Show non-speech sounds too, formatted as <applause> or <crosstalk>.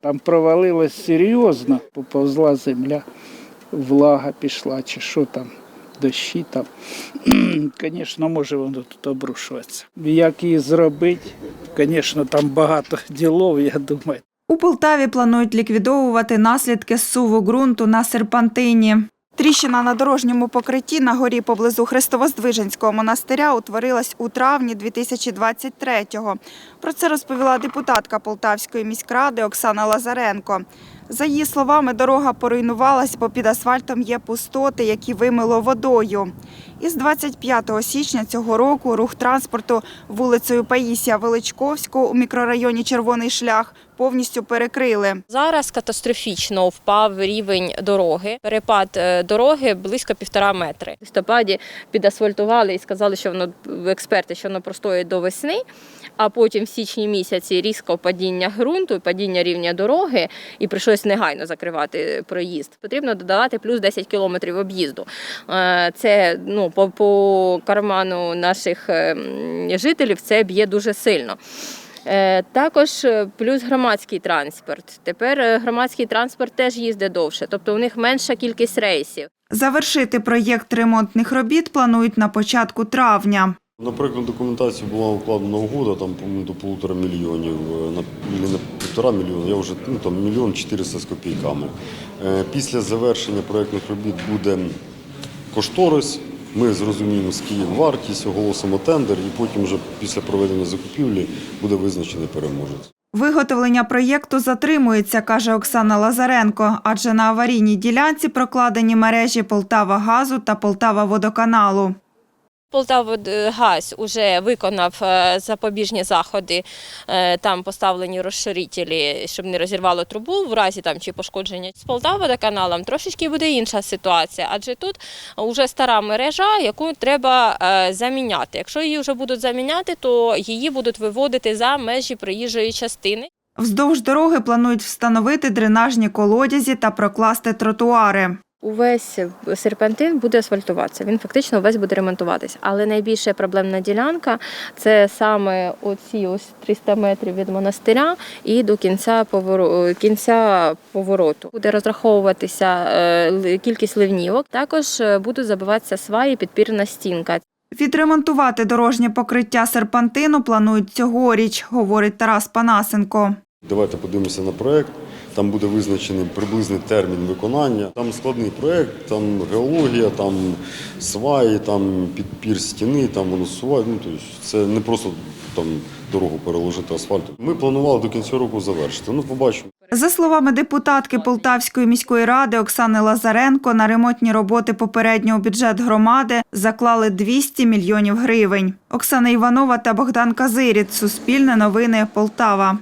Там провалилось серйозно, поповзла земля, влага пішла, чи що там, дощі там. <clears throat> Звісно, може воно тут обрушуватися. Як її зробити? Звісно, там багато ділов, я думаю. У Полтаві планують ліквідовувати наслідки зсуву ґрунту на серпантині. Тріщина на дорожньому покритті на горі поблизу Христовоздвиженського монастиря утворилась у травні 2023-го. Про це розповіла депутатка Полтавської міськради Оксана Лазаренко. За її словами, дорога поруйнувалась, бо під асфальтом є пустоти, які вимило водою. Із 25 січня цього року рух транспорту вулицею Паїсія Величковського у мікрорайоні Червоний шлях повністю перекрили. Зараз катастрофічно впав рівень дороги. Перепад е, дороги близько півтора метри. В листопаді підасфальтували і сказали, що воно експерти, що воно простоїть до весни. А потім в січні місяці різко падіння ґрунту, падіння рівня дороги, і прийшлось негайно закривати проїзд. Потрібно додавати плюс 10 кілометрів об'їзду. Е, Це ну по, по карману наших е, жителів це б'є дуже сильно. Е, Також е, плюс громадський транспорт. Тепер громадський транспорт теж їздить довше, тобто у них менша кількість рейсів. Завершити проєкт ремонтних робіт планують на початку травня. Наприклад, документація була укладена угода там до полутора мільйонів на на півтора мільйона. Я вже ну там мільйон 400 з копійками. Після завершення проєктних робіт буде кошторис. Ми зрозуміємо скільки вартість, оголосимо тендер, і потім вже після проведення закупівлі буде визначений переможець. Виготовлення проєкту затримується, каже Оксана Лазаренко, адже на аварійній ділянці прокладені мережі Полтава газу та Полтава водоканалу. Полтавгаз уже виконав е, запобіжні заходи. Е, Там поставлені розширителі, щоб не розірвало трубу в разі там чи пошкодження. З Полтаводоканалом трошечки буде інша ситуація, адже тут вже стара мережа, яку треба е, заміняти. Якщо її вже будуть заміняти, то її будуть виводити за межі проїжджої частини. Вздовж дороги планують встановити дренажні колодязі та прокласти тротуари. Увесь серпантин буде асфальтуватися. Він фактично увесь буде ремонтуватися. Але найбільша проблемна ділянка це саме оці ось 300 метрів від монастиря і до кінця повороту, кінця повороту. Буде розраховуватися е, кількість ливнівок. Також е, будуть забиватися сваї, підпірна стінка. Відремонтувати дорожнє покриття серпантину планують цьогоріч, говорить Тарас Панасенко. Давайте подивимося на проєкт. Там буде визначений приблизний термін виконання. Там складний проєкт, там геологія, там сваї, там підпір стіни, там воно суває. Ну, тобто це не просто там дорогу переложити асфальтом. Ми планували до кінця року завершити. Ну, побачимо. За словами депутатки Полтавської міської ради Оксани Лазаренко, на ремонтні роботи попереднього бюджет громади заклали 200 мільйонів гривень. Оксана Іванова та Богдан Казиріт. Суспільне новини Полтава.